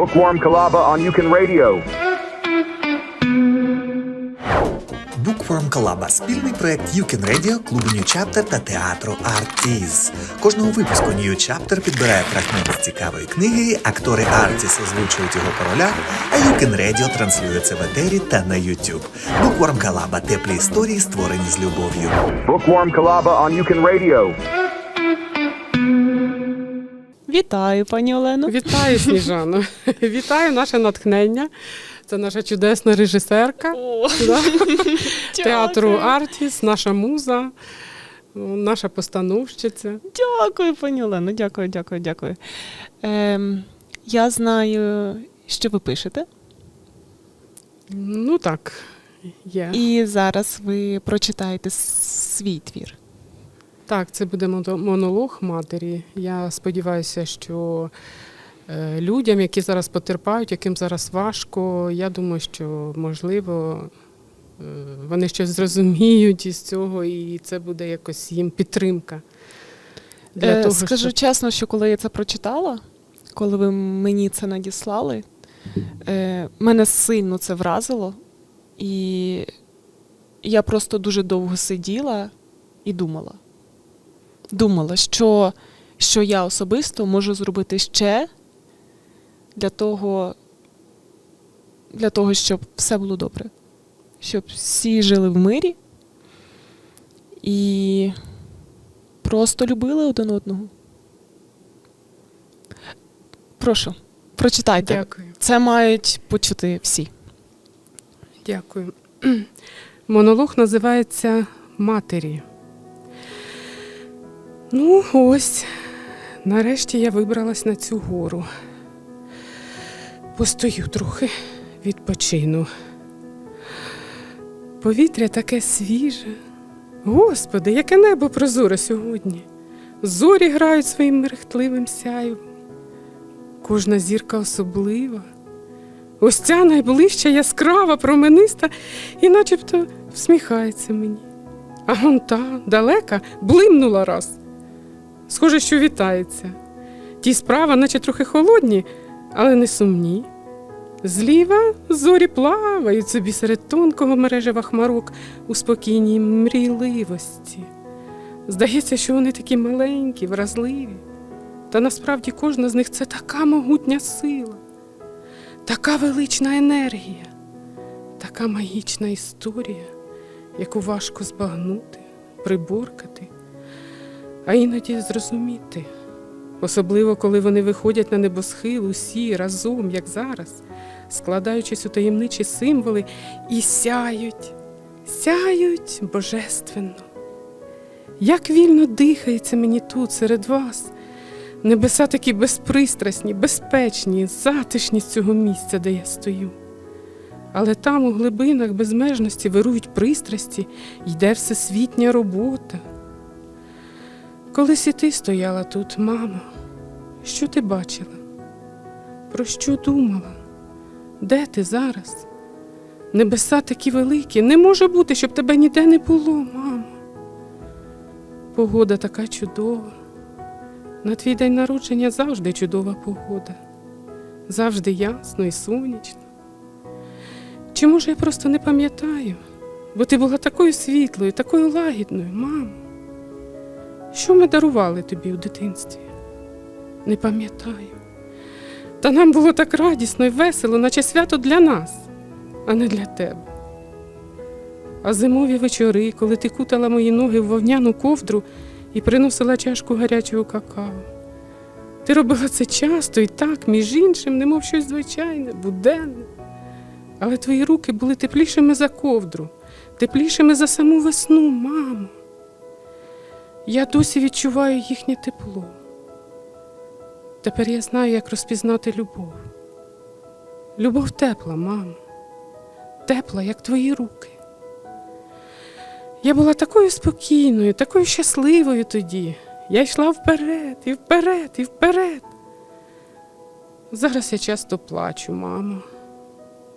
Bookworm Kalaba on Yukon Radio. Bookworm Collab – спільний проект You Can Radio, клубу New Chapter та театру Artis. Кожного випуску New Chapter підбирає фрагмент з цікавої книги, актори Artis озвучують його по ролях, а You Can Radio транслює це в етері та на YouTube. Bookworm Collab – теплі історії, створені з любов'ю. Bookworm Kalaba on Yukon Radio. Вітаю, пані Олено. Вітаю, Сніжано. Вітаю наше натхнення. Це наша чудесна режисерка да, театру. Артіс, наша муза, наша постановщиця. Дякую, пані Олено. Дякую, дякую, дякую. Ем, я знаю, що ви пишете, Ну так, є. і зараз ви прочитаєте свій твір. Так, це буде монолог матері. Я сподіваюся, що е, людям, які зараз потерпають, яким зараз важко, я думаю, що можливо е, вони щось зрозуміють із цього, і це буде якось їм підтримка. Для Е, того, скажу щоб... чесно, що коли я це прочитала, коли ви мені це надіслали, е, мене сильно це вразило, і я просто дуже довго сиділа і думала. Думала, що, що я особисто можу зробити ще для того, для того, щоб все було добре. Щоб всі жили в мирі і просто любили один одного. Прошу, прочитайте. Дякую. Це мають почути всі. Дякую. Монолог називається Матері. Ну, ось, нарешті я вибралась на цю гору. Постою трохи, відпочину. Повітря таке свіже. Господи, яке небо прозоре сьогодні. Зорі грають своїм мерехтливим сяйвом. Кожна зірка особлива. Ось ця найближча яскрава, промениста і начебто всміхається мені. А вон та далека блимнула раз. Схоже, що вітається. Ті справа, наче трохи холодні, але не сумні. Зліва зорі плавають собі серед тонкого мережева хмарок у спокійній мрійливості. Здається, що вони такі маленькі, вразливі. Та насправді кожна з них це така могутня сила така велична енергія, така магічна історія, яку важко збагнути, приборкати, а іноді зрозуміти, особливо коли вони виходять на небосхил усі разом, як зараз, складаючись у таємничі символи і сяють, сяють божественно. Як вільно дихається мені тут серед вас. Небеса такі безпристрасні, безпечні, затишні з цього місця, де я стою. Але там, у глибинах безмежності, вирують пристрасті, йде всесвітня робота. Колись і ти стояла тут, мамо, що ти бачила? Про що думала? Де ти зараз? Небеса такі великі, не може бути, щоб тебе ніде не було, мамо. Погода така чудова. На твій день народження завжди чудова погода, завжди ясно і сонячно. Чи може я просто не пам'ятаю, бо ти була такою світлою, такою лагідною, мамо. Що ми дарували тобі у дитинстві? Не пам'ятаю. Та нам було так радісно і весело, наче свято для нас, а не для тебе. А зимові вечори, коли ти кутала мої ноги в вовняну ковдру і приносила чашку гарячого какао. Ти робила це часто і так, між іншим, немов щось звичайне, буденне. Але твої руки були теплішими за ковдру, теплішими за саму весну, мамо. Я досі відчуваю їхнє тепло. Тепер я знаю, як розпізнати любов. Любов тепла, мамо, тепла, як твої руки. Я була такою спокійною, такою щасливою тоді. Я йшла вперед, і вперед, і вперед. Зараз я часто плачу, мамо.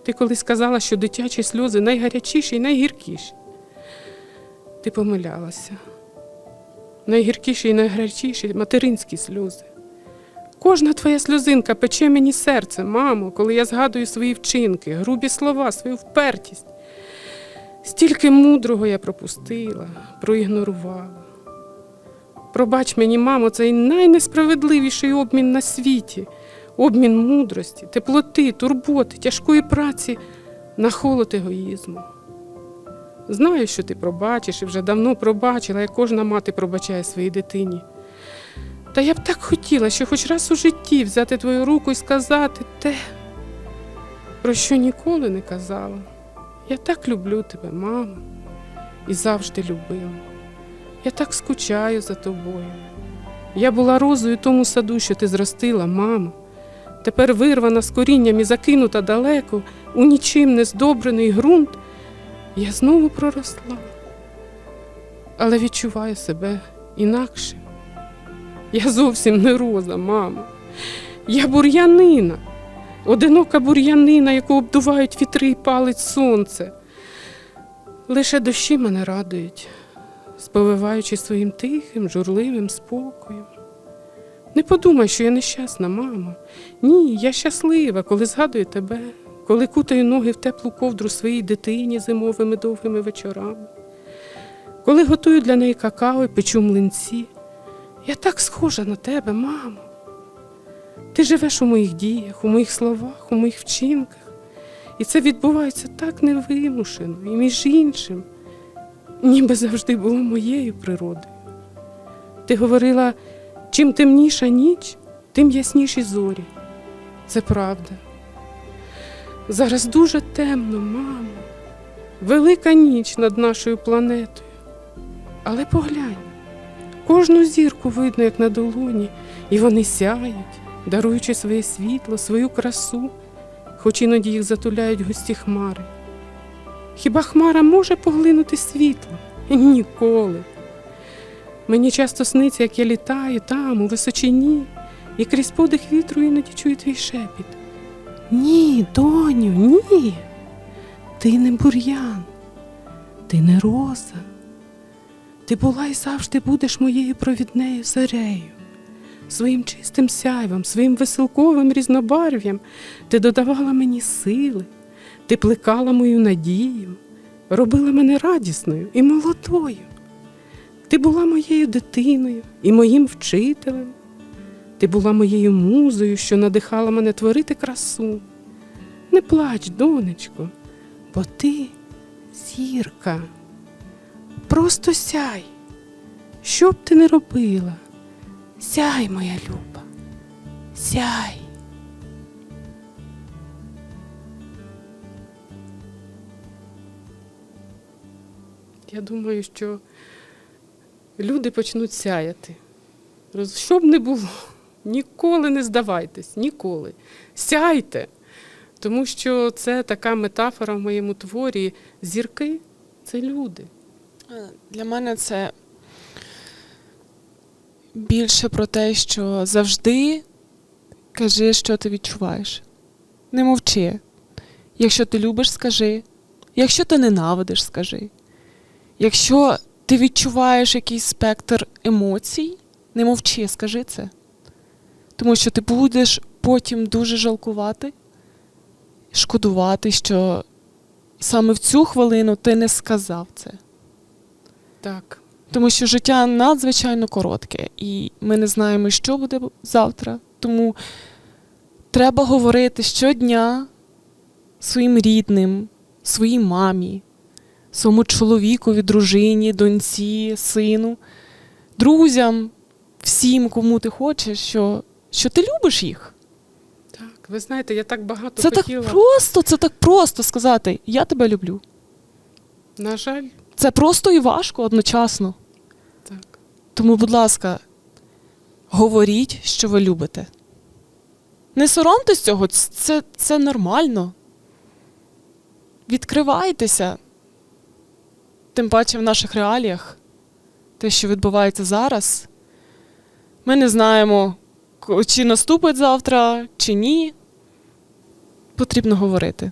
Ти колись сказала, що дитячі сльози найгарячіші і найгіркіші. Ти помилялася. Найгіркіші і найгарячіші материнські сльози. Кожна твоя сльозинка пече мені серце, мамо, коли я згадую свої вчинки, грубі слова, свою впертість. Стільки мудрого я пропустила, проігнорувала. Пробач мені, мамо, цей найнесправедливіший обмін на світі, обмін мудрості, теплоти, турботи, тяжкої праці на холод егоїзму. Знаю, що ти пробачиш і вже давно пробачила, як кожна мати пробачає своїй дитині. Та я б так хотіла, що хоч раз у житті взяти твою руку і сказати те, про що ніколи не казала. Я так люблю тебе, мамо, і завжди любила. Я так скучаю за тобою. Я була розою тому саду, що ти зростила, мамо. Тепер вирвана з корінням і закинута далеко, у нічим не здобрений ґрунт, я знову проросла. Але відчуваю себе інакше. Я зовсім не роза, мамо. Я бур'янина, одинока бур'янина, яку обдувають вітри і палить сонце. Лише дощі мене радують, сповиваючи своїм тихим, журливим спокоєм. Не подумай, що я нещасна, мамо. Ні, я щаслива, коли згадую тебе, коли кутаю ноги в теплу ковдру своїй дитині зимовими довгими вечорами, коли готую для неї какао і печу млинці. Я так схожа на тебе, мамо. Ти живеш у моїх діях, у моїх словах, у моїх вчинках. І це відбувається так невимушено, і між іншим, ніби завжди було моєю природою. Ти говорила, чим темніша ніч, тим ясніші зорі. Це правда. Зараз дуже темно, мамо. Велика ніч над нашою планетою. Але поглянь. Кожну зірку видно, як на долоні, і вони сяють, даруючи своє світло, свою красу, хоч іноді їх затуляють густі хмари. Хіба хмара може поглинути світло? Ніколи. Мені часто сниться, як я літаю там, у височині, і крізь подих вітру іноді чую твій шепіт. Ні, доню, ні. Ти не бур'ян, ти не роза. Ти була і завжди будеш моєю провіднею зарею. Своїм чистим сяйвом, своїм веселковим різнобарв'ям ти додавала мені сили, ти плекала мою надію, робила мене радісною і молодою. Ти була моєю дитиною і моїм вчителем. Ти була моєю музою, що надихала мене творити красу. Не плач, донечко, бо ти зірка. Просто сяй. Що б ти не робила? Сяй, моя люба, сяй. Я думаю, що люди почнуть сяяти. Що б не було, ніколи не здавайтесь, ніколи. Сяйте. Тому що це така метафора в моєму творі. Зірки це люди. Е, Для мене це більше про те, що завжди кажи, що ти відчуваєш. Не мовчи. Якщо ти любиш, скажи. Якщо ти ненавидиш, скажи. Якщо ти відчуваєш якийсь спектр емоцій, не мовчи, скажи це. Тому що ти будеш потім дуже жалкувати, шкодувати, що саме в цю хвилину ти не сказав це. Так. Тому що життя надзвичайно коротке, і ми не знаємо, що буде завтра. Тому треба говорити щодня своїм рідним, своїй мамі, своєму чоловікові, дружині, доньці, сину, друзям, всім, кому ти хочеш, що, що ти любиш їх. Так, ви знаєте, я так багато Це хотіла. так просто, це так просто сказати Я тебе люблю. На жаль, Це просто і важко одночасно. так. Тому, будь ласка, говоріть, що ви любите. Не соромтесь цього, це, це нормально. Відкривайтеся. Тим паче в наших реаліях, те, що відбувається зараз. Ми не знаємо, чи наступить завтра, чи ні. Потрібно говорити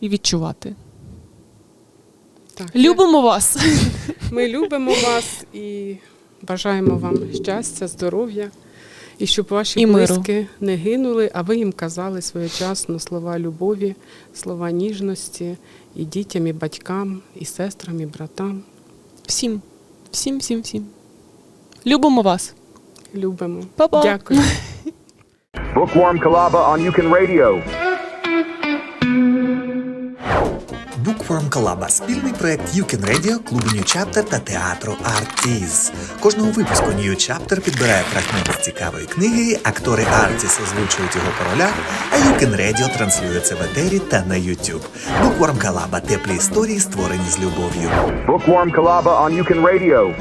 і відчувати. так. Любимо вас! Ми любимо вас і бажаємо вам щастя, здоров'я І щоб ваші І миру. не гинули, а ви їм казали своєчасно слова любові, слова ніжності і дітям, і батькам, і сестрам, і братам. Всім, всім, всім, всім. Любимо вас. Любимо. Па-па. Дякую. Bookworm Kalaba on Yukon Radio. Bookworm Collab – спільний проект You Can Radio, клубу New Chapter та театру Artis. Кожного випуску New Chapter підбирає фрагмент з цікавої книги, актори Artis озвучують його по ролях, а You Can Radio транслює це в етері та на YouTube. Bookworm Collab – теплі історії, створені з любов'ю. Bookworm Kalaba on Yukon Radio.